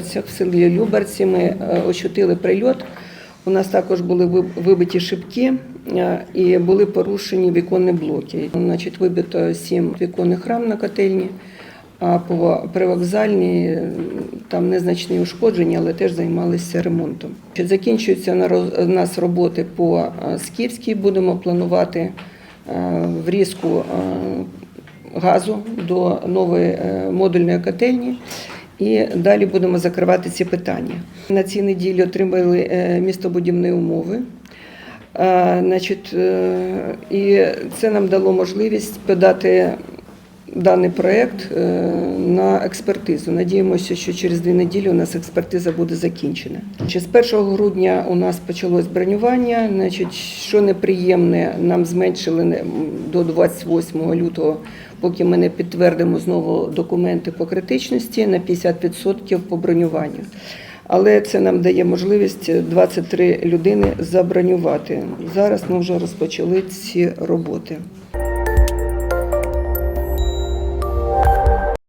В селі Любарці ми е, ощутили прильот. У нас також були вибиті шибки е, і були порушені віконні блоки. Значить, вибито сім віконних рам на котельні, а по привокзальній е, там незначні ушкодження, але теж займалися ремонтом. Закінчуються на нас роботи по е, Скіфській. Будемо планувати врізку газу до нової модульної котельні. І далі будемо закривати ці питання. На цій неділі отримали е, містобудівні умови. Е, Значить, е, і це нам дало можливість подати даний проєкт е, на експертизу. Надіємося, що через дві неділі у нас експертиза буде закінчена. Ще З 1 грудня у нас почалось бронювання. Значить, що неприємне, нам зменшили до 28 лютого, поки ми не підтвердимо знову документи по критичності на 50% по бронюванню. Але це нам дає можливість 23 людини забронювати. Зараз ми вже розпочали ці роботи.